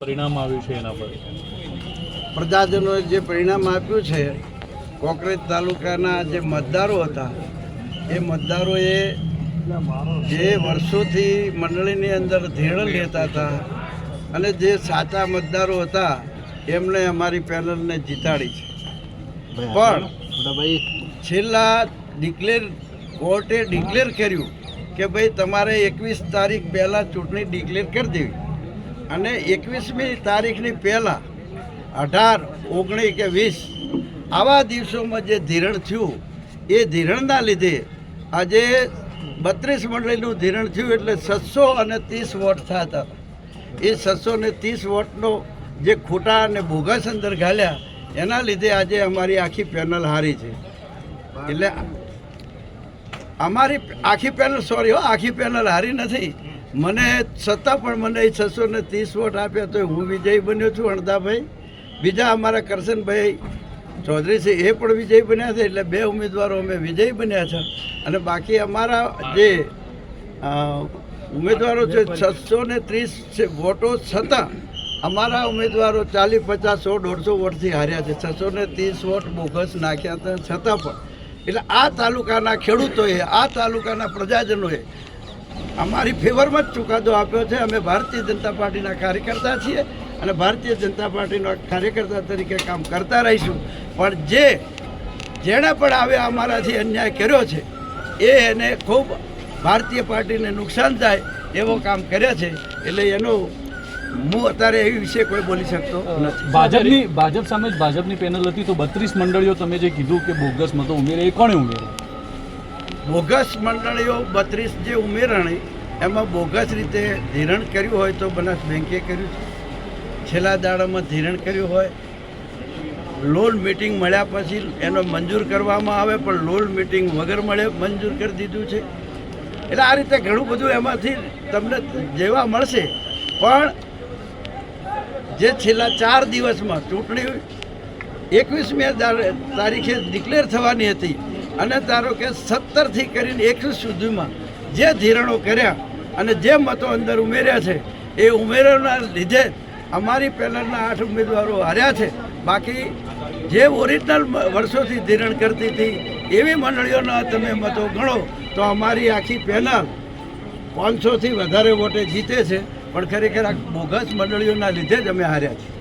પરિણામ આવ્યું છે એના પર? પ્રજાજનોએ જે પરિણામ આપ્યું છે કોકરેજ તાલુકાના જે મતદારો હતા એ મતદારોએ જે વર્ષોથી મંડળીની અંદર ધીણ લેતા હતા અને જે સાચા મતદારો હતા એમણે અમારી પેનલને જીતાડી છે. પણ છેલ્લા ડિક્લેર કોર્ટે ડિક્લેર કર્યું કે ભાઈ તમારે એકવીસ તારીખ પહેલાં ચૂંટણી ડિક્લેર કરી દેવી. અને એકવીસમી તારીખની પહેલાં અઢાર ઓગણીસ કે વીસ આવા દિવસોમાં જે ધીરણ થયું, એ ધીરણના લીધે આજે બત્રીસ મંડળીનું ધીરણ થયું એટલે સાતસો અને ત્રીસ વોટ થતા એ સાતસો ને ત્રીસ વોટનો જે ખોટા અને બોગસ અંદર ઘાલ્યા, એના લીધે આજે અમારી આખી પેનલ હારી છે. એટલે અમારી આખી પેનલ, સોરી હો, આખી પેનલ હારી નથી. મને છતાં પણ મને એ છસો ને ત્રીસ વોટ આપ્યા તો હું વિજયી બન્યો છું અણદાભાઈ બીજા અમારા કરશનભાઈ ચૌધરી છે, એ પણ વિજયી બન્યા છે, એટલે બે ઉમેદવારો અમે વિજયી બન્યા છે. અને બાકી અમારા જે ઉમેદવારો છે, છસો ને ત્રીસ વોટો છતાં અમારા ઉમેદવારો ચાલીસ, પચાસ સો, દોઢસો વોટથી હાર્યા છે. છસો ને ત્રીસ વોટ બોગસ નાખ્યા હતા છતાં પણ. એટલે આ તાલુકાના ખેડૂતોએ, આ તાલુકાના પ્રજાજનોએ અમારી ફેવરમાં જ ચુકાદો આપ્યો છે. અમે ભારતીય જનતા પાર્ટીના કાર્યકર્તા છીએ અને ભારતીય જનતા પાર્ટીના કાર્યકર્તા તરીકે કામ કરતા રહીશું. પણ જે જેણે પણ આવે અમારાથી અન્યાય કર્યો છે એ એને ખૂબ ભારતીય પાર્ટીને નુકસાન થાય એવો કામ કર્યા છે. એટલે એનો હું અત્યારે એ વિશે કોઈ બોલી શકતો નથી. ભાજપની ભાજપ સામે જ ભાજપની પેનલ હતી તો બત્રીસ મંડળીઓ તમે જે કીધું કે બોગસ મતો ઉમેરે એ કોણે ઉમેરે બોગસ મંડળીઓ બત્રીસ જે ઉમેરણી, એમાં બોગસ રીતે ધિરણ કર્યું હોય તો બનાસ બેંકે કર્યું છે. છેલ્લા દાડામાં ધિરણ કર્યું હોય. લોન મિટિંગ મળ્યા પછી એનો મંજૂર કરવામાં આવે, પણ લોન મિટિંગ વગર મળે મંજૂર કરી દીધું છે. એટલે આ રીતે ઘણું બધું એમાંથી તમને જેવા મળશે. પણ જે છેલ્લા ચાર દિવસમાં ચૂંટણી એકવીસમી તારીખે ડિક્લેર થવાની હતી અને ધારો કે સત્તરથી કરીને એકવીસ સુધીમાં જે ધીરણો કર્યા અને જે મતો અંદર ઉમેર્યા છે, એ ઉમેરાના લીધે અમારી પહેલાંના આઠ ઉમેદવારો હાર્યા છે. બાકી જે ઓરિજિનલ વર્ષોથી ધીરણ કરતી હતી, એવી મંડળીઓના તમે મતો ગણો તો અમારી આખી પહેલાં પાંચસોથી વધારે વોટે જીતે છે. પણ ખરેખર આ બોગસ મંડળીઓના લીધે જ અમે હાર્યા છીએ.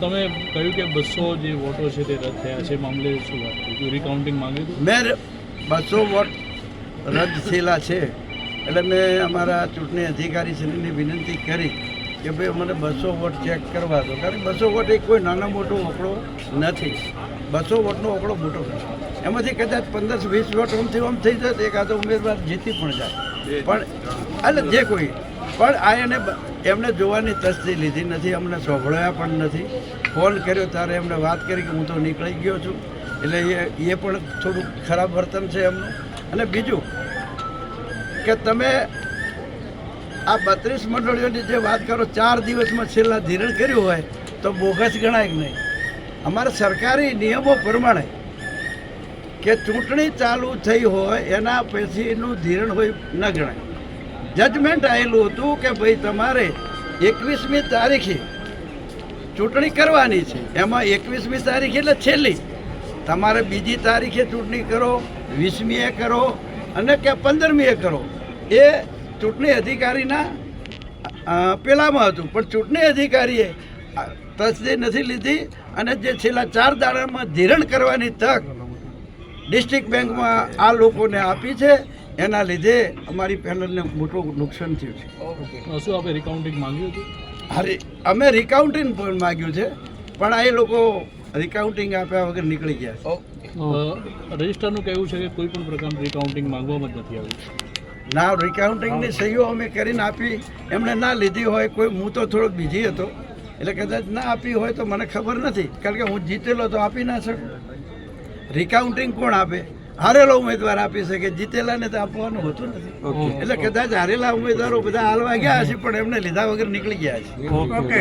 તમે કહ્યું કે બસો જે વોટો છે તે રદ થયા છે, મામલે શું વાત થઈ રિકાઉન્ટિંગ માંગ્યું મેં બસો વોટ રદ થયેલા છે, એટલે મેં અમારા ચૂંટણી અધિકારી શ્રીને વિનંતી કરી કે ભાઈ મને બસો વોટ ચેક કરવા દો, કારણ કે બસો વોટ એ કોઈ નાનો મોટો આંકડો નથી. બસો વોટનો આંકડો મોટો એમાંથી કદાચ પંદર વીસ વોટ ઓમથી આમ થઈ જાય એકાદો ઉમેદવાર જીતી પણ જાય. પણ, એટલે જે કોઈ, પણ આ એને એમને જોવાની તસ્દી લીધી નથી, અમને સોંભળ્યા પણ નથી. ફોન કર્યો ત્યારે એમણે વાત કરી કે હું તો નીકળી ગયો છું. એટલે એ એ પણ થોડું ખરાબ વર્તન છે એમનું. અને બીજું કે તમે આ બત્રીસ મંડળીઓની જે વાત કરો, ચાર દિવસમાં છેલ્લા ધીરણ કર્યું હોય, તો બોગસ ગણાય કે નહીં? અમારા સરકારી નિયમો પ્રમાણે કે ચૂંટણી ચાલુ થઈ હોય, એના પછીનું ધીરણ હોય ન ગણાય. જજમેન્ટ આવેલું હતું કે ભાઈ તમારે એકવીસમી તારીખે ચૂંટણી કરવાની છે. એમાં એકવીસમી તારીખ એટલે છેલ્લી. તમારે બીજી તારીખે ચૂંટણી કરો, વીસમીએ કરો અને કે પંદરમીએ કરો. એ ચૂંટણી અધિકારીના પેલામાં હતું. પણ ચૂંટણી અધિકારીએ તસદી નથી લીધી અને જે છેલ્લા ચાર દાડામાં ધિરણ કરવાની તક ડિસ્ટ્રિક્ટ બેંકમાં આ લોકોને આપી છે. એના લીધે અમારી પેનલને મોટું નુકસાન થયું છે. શું આપણે રિકાઉન્ટિંગ માંગ્યું હતું? અરે અમે રિકાઉન્ટિંગ પણ માગ્યું છે પણ આ એ લોકો રિકાઉન્ટિંગ આપ્યા વગર નીકળી ગયા છે. રજિસ્ટરનું કહેવું છે કે કોઈ પણ પ્રકારનું રિકાઉન્ટિંગ માંગવામાં જ નથી આવ્યું. ના રિકાઉન્ટિંગની સહીઓ અમે કરીને આપી એમણે ના લીધી હોય કોઈ હું તો થોડોક બીજી હતો એટલે કદાચ ના આપી હોય તો મને ખબર નથી કારણ કે હું જીતેલો તો આપી ના શકું. રિકાઉન્ટિંગ કોણ આપે? હારેલો ઉમેદવાર આપી શકે. જીતેલાને તો આપવાનું હોતું નથી. એટલે કદાચ હારેલા ઉમેદવારો બધા હાલવા ગયા હશે પણ એમને લીધા વગર નીકળી ગયા છે ઓકે.